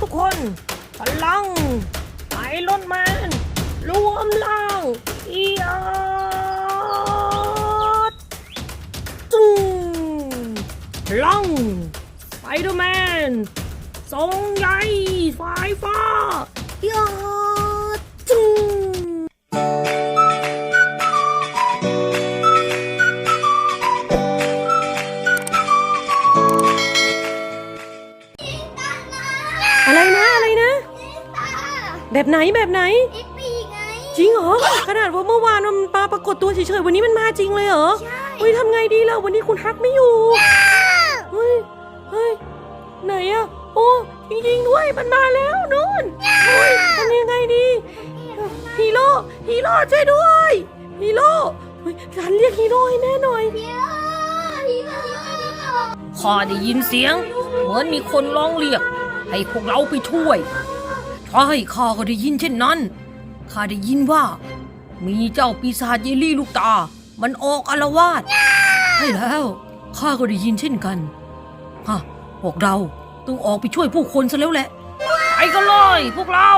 ทุกคน พลังไอรอนแมนรวมล่างอีอาร์ตึงพลังไอเดอร์แมนทรงใหญ่สายฟ้าอีอ แบบไหนแบบไหนอีปีกไง จริงเหรอ ขนาดว่าเมื่อวานมันมาปรากฏตัวเฉยๆวันนี้มันมาจริงเลยเหรอใช่ เฮ้ยทำไงดีล่ะวันนี้คุณฮักไม่อยู่เฮ้ยเฮ้ยไหนอะโอ้จริงๆด้วยมันมาแล้วนู่นเฮ้ยทำยังไงดี ฮีโร่ฮีโร่ช่วยด้วยฮีโร่เฮ้ยฉันเรียกฮีโร่ให้แน่หน่อยเดี๋ยวฮีโร่ข้าได้ยินเสียง เหมือนมีคนร้องเรียก ให้พวกเราไปช่วย ใช่ข้าก็ได้ยินเช่นนั้น ข้าได้ยินว่า มีเจ้าปีศาจเยลี่ลูกตา มันออกอารวาสใช่แล้วข้าก็ได้ยินเช่นกัน ฮะ พวกเราต้องออกไปช่วยผู้คนซะแล้วแหละ ไปกันเลยพวกเรา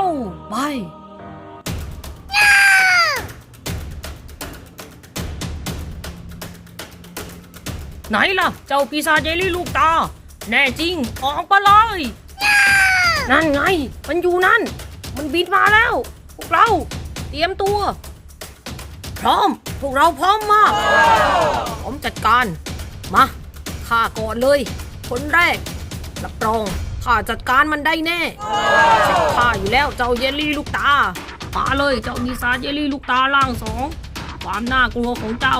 ไปไหนล่ะ เจ้าปีศาจเยลลี่ลูกตา แน่จริง ออกมาเลย นั่นไง มันอยู่นั่น มันบินมาแล้ว พวกเราเตรียมตัว พร้อม พวกเราพร้อมมากพร้อมจัดการ มาข้าก่อนเลย คนแรก รับรองข้าจัดการมันได้แน่ข้าอยู่แล้วเจ้าเยลลี่ลูกตามาเลยเจ้ามีซาเยลลี่ลูกตาล่างสอง ความน่ากลัวของเจ้า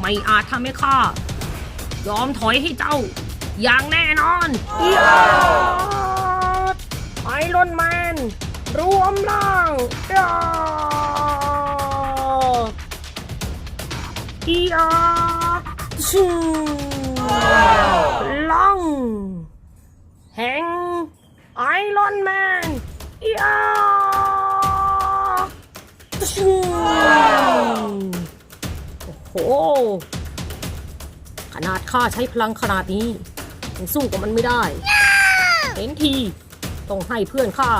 ไม่อาจทำให้ข้ายอมถอยให้เจ้า อย่างแน่นอน ไอรอนแมน รวมร่างอีอาร์อีอาร์ชิงพลังแห่งไอรอนแมนอีอาร์ชิงโอ้โห ขนาดข้าใช้พลังขนาดนี้ยังสู้กับมันไม่ได้เห็นที ต้องให้เพื่อนข้า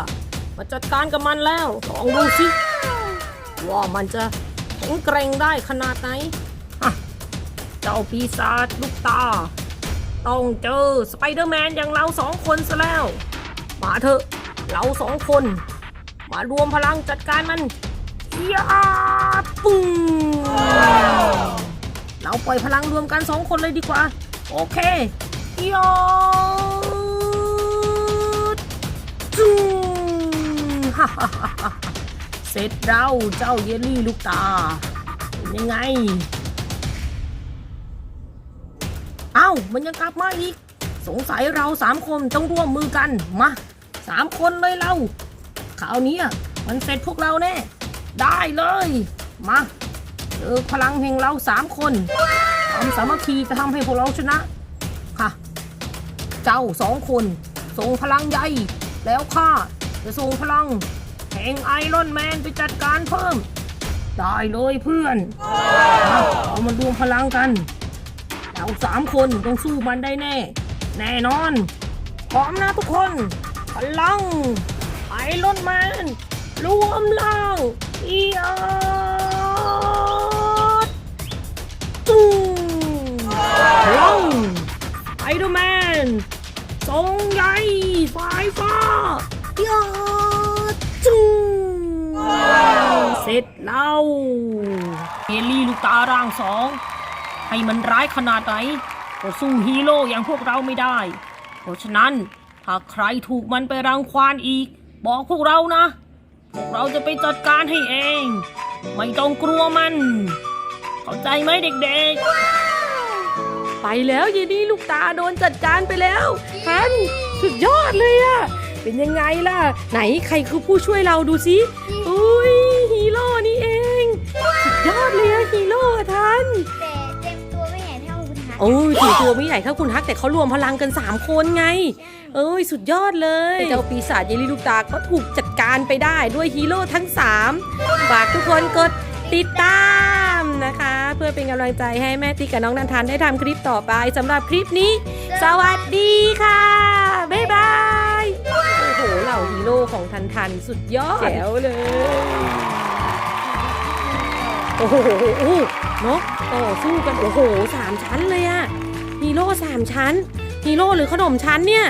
มาจัดการกับมันแล้ว ลองดูสิ ว่ามันจะแข็งแกร่งได้ขนาดไหนเจ้าปีศาจลูกตา ต้องเจอสไปเดอร์แมนอย่างเราสองคนซะแล้ว มาเถอะเราสองคน มารวมพลังจัดการมันยาปึ้งเราปล่อยพลังรวมกันสองคนเลยดีกว่า โอเคยอ จุงฮ่าฮ่าฮ่าฮ่าเสร็จเราเจ้าเยลลี่ลูกตา เป็นยังไง เอ้า มันยังกลับมาอีก สงสัยเราสามคนต้องร่วมมือกัน มาสามคนเลยเราคราวนี้มันเสร็จพวกเราแน่ ได้เลย มาเจอพลังแห่งเราสามคนความสามัคคีจะทำให้พวกเราชนะ ค่ะ เจ้าสองคนส่งพลังใหญ่ แล้วข้าจะส่งพลังแห่งไอรอนแมนไปจัดการเพิ่ม ได้เลยเพื่อนเอามารวมพลังกันเราสามคนต้องสู้มันได้แน่ แน่นอนพร้อมนะทุกคน พลังไอรอนแมนรวมล่างอีอาร์ตึงพลังไอเดอร์แมน ทรงใหญ่สายฟ้ายาจึงเสร็จแล้วเฮลี่ลูกตาร่างสอง ให้มันร้ายขนาดไหนก็สู้ฮีโร่อย่างพวกเราไม่ได้ เพราะฉะนั้นถ้าใครถูกมันไปรังควานอีก บอกพวกเรานะ พวกเราจะไปจัดการให้เอง ไม่ต้องกลัวมัน เข้าใจไหมเด็กๆ ไปแล้วยีนี่ลูกตาโดนจัดการไปแล้วทันสุดยอดเลยอะเป็นยังไงล่ะ ไหนใครคือผู้ช่วยเราดูสิอุ้ยฮีโร่นี่เองสุดยอดเลยอะฮีโร่อะทันแต่เต็มตัวไม่ใหญ่เท่าคุณทักโอ้ยถือตัวไม่ใหญ่เท่าคุณฮักแต่เขารวมพลังกัน 3 คนไง เอ้ยสุดยอดเลยเจ้าปีศาจเยลลี่ลูกตาก็ถูกจัดการไปได้ด้วยฮีโร่ทั้ง3ฝากทุกคนกดติดตาม นะคะ เพื่อเป็นกำลังใจให้แม่ติ๊กกับน้องนันทันได้ทำคลิปต่อไปสำหรับคลิปนี้ สวัสดีค่ะ บ๊ายบาย โอ้โห เหล่าฮีโร่ของทันทันสุดยอดแจ๋วเลยโอ้โหเนาะต่อสู้กัน โอ้โหสามชั้นเลยอะฮีโร่สามชั้นฮีโร่หรือขนมชั้นเนี่ย